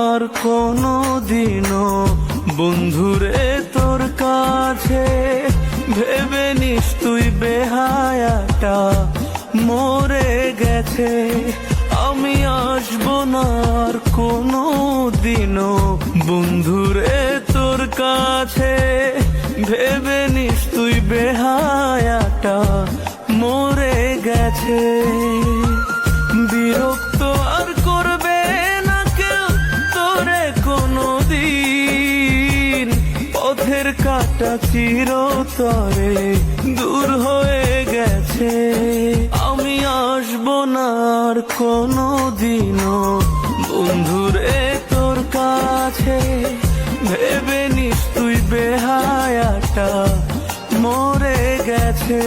আর কোনো দিনও বন্ধুরে তোর কাছে ভেবে নিস তুই বেহায়াটা মরে গেছে। আমি আসব না আর কোনো দিনও বন্ধুরে তোর কাছে ভেবে নিস তুই বেহায়াটা মরে গেছে। বিরক্ত রাতের কাটা চিরতরে দূর হয়ে গেছে। আমি আসব না আর কোনো দিনও বন্ধুরে তোর কাছে, ভেবে নিস তুই বেহায়াটা মরে গেছে।